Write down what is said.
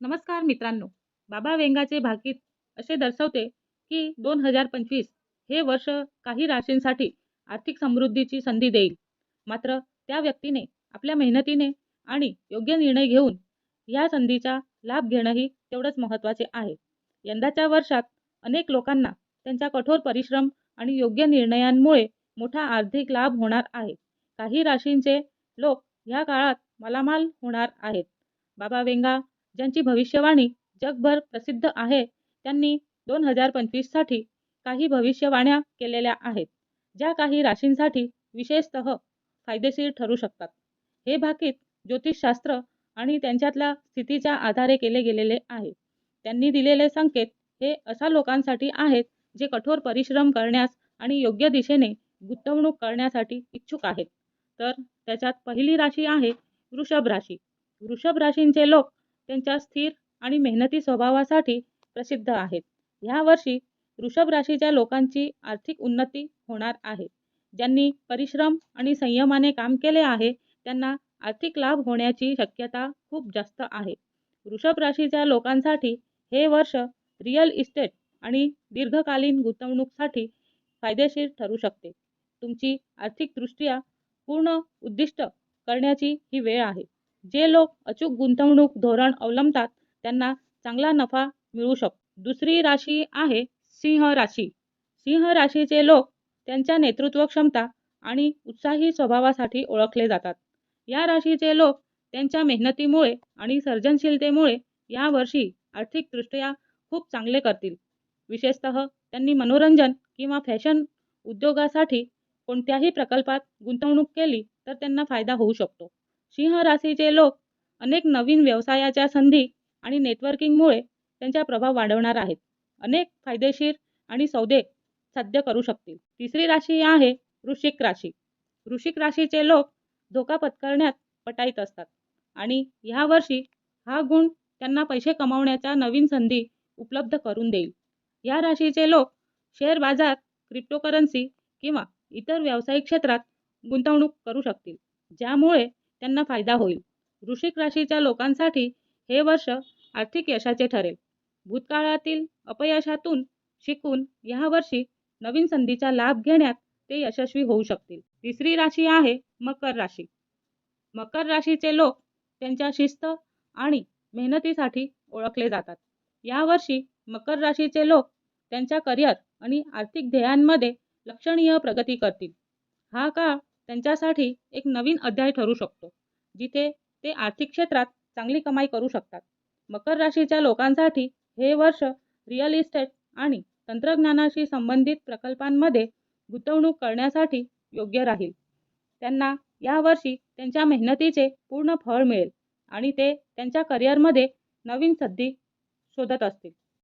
नमस्कार मित्रांनो. बाबा वेंगाचे भाकीत असे दर्शवते की दोन हजार पंचवीस हे वर्ष काही राशींसाठी आर्थिक समृद्धीची संधी देईल. मात्र त्या व्यक्तीने आपल्या मेहनतीने आणि योग्य निर्णय घेऊन या संधीचा लाभ घेणंही तेवढंच महत्त्वाचे आहे. यंदाच्या वर्षात अनेक लोकांना त्यांच्या कठोर परिश्रम आणि योग्य निर्णयांमुळे मोठा आर्थिक लाभ होणार आहे. काही राशींचे लोक ह्या काळात मालामाल होणार आहेत. बाबा वेंगा ज्यांची भविष्यवाणी जगभर प्रसिद्ध आहे त्यांनी दोन हजार पंचवीससाठी काही भविष्यवाण्या केलेल्या आहेत ज्या काही राशींसाठी विशेषतः फायदेशीर ठरू शकतात. हे भाकीत ज्योतिषशास्त्र आणि त्यांच्यातल्या स्थितीच्या आधारे केले गेलेले आहे. त्यांनी दिलेले संकेत हे अशा लोकांसाठी आहेत जे कठोर परिश्रम करण्यास आणि योग्य दिशेने गुंतवणूक करण्यासाठी इच्छुक आहेत. तर त्याच्यात पहिली राशी आहे वृषभ राशी. वृषभ राशींचे लोक त्यांच्या स्थिर आणि मेहनती स्वभावासाठी प्रसिद्ध आहेत. ह्या वर्षी वृषभ राशीच्या लोकांची आर्थिक उन्नती होणार आहे. ज्यांनी परिश्रम आणि संयमाने काम केले आहे त्यांना आर्थिक लाभ होण्याची शक्यता खूप जास्त आहे. वृषभ राशीच्या लोकांसाठी हे वर्ष रिअल इस्टेट आणि दीर्घकालीन गुंतवणूकसाठी फायदेशीर ठरू शकते. तुमची आर्थिकदृष्ट्या पूर्ण उद्दिष्ट करण्याची ही वेळ आहे. जे लोक अचूक गुंतवणूक धोरण अवलंबतात त्यांना चांगला नफा मिळू शकतो दुसरी राशी आहे सिंह राशी. सिंह राशीचे लोक त्यांच्या नेतृत्व क्षमता आणि उत्साही स्वभावासाठी ओळखले जातात. या राशीचे लोक त्यांच्या मेहनतीमुळे आणि सर्जनशीलतेमुळे यावर्षी आर्थिकदृष्ट्या खूप चांगले करतील. विशेषतः त्यांनी मनोरंजन किंवा फॅशन उद्योगासाठी कोणत्याही प्रकल्पात गुंतवणूक केली तर त्यांना फायदा होऊ शकतो. सिंह राशीचे लोक अनेक नवीन व्यवसायाच्या संधी आणि नेटवर्किंगमुळे त्यांचा प्रभाव वाढवणार आहेत. अनेक फायदेशीर आणि सौदे साध्य करू शकतील. तिसरी राशी आहे वृश्चिक राशी. वृश्चिक राशीचे लोक धोका पत्करण्यात पटाईत असतात आणि ह्या वर्षी हा गुण त्यांना पैसे कमावण्याच्या नवीन संधी उपलब्ध करून देईल. या राशीचे लोक शेअर बाजार क्रिप्टोकरन्सी किंवा इतर व्यावसायिक क्षेत्रात गुंतवणूक करू शकतील. ज्यामुळे त्यांना फायदा होईल. वृश्चिक राशीच्या लोकांसाठी हे वर्ष आर्थिक यशाचे ठरेल. भूतकाळातील अपयशातून शिकून या वर्षी नवीन संधीचा लाभ घेण्यात ते यशस्वी होऊ शकतील. तिसरी राशी आहे मकर राशी. मकर राशीचे लोक त्यांच्या शिस्त आणि मेहनतीसाठी ओळखले जातात. यावर्षी मकर राशीचे लोक त्यांच्या करिअर आणि आर्थिक ध्येयांमध्ये लक्षणीय प्रगती करतील. हा काळ त्यांच्यासाठी एक नवीन अध्याय ठरू शकतो जिथे ते आर्थिक क्षेत्रात चांगली कमाई करू शकतात. मकर राशीच्या लोकांसाठी हे वर्ष रिअल इस्टेट आणि तंत्रज्ञानाशी संबंधित प्रकल्पांमध्ये गुंतवणूक करण्यासाठी योग्य राहील. त्यांना यावर्षी त्यांच्या मेहनतीचे पूर्ण फळ मिळेल आणि ते त्यांच्या करिअरमध्ये नवीन संधी शोधत असतील.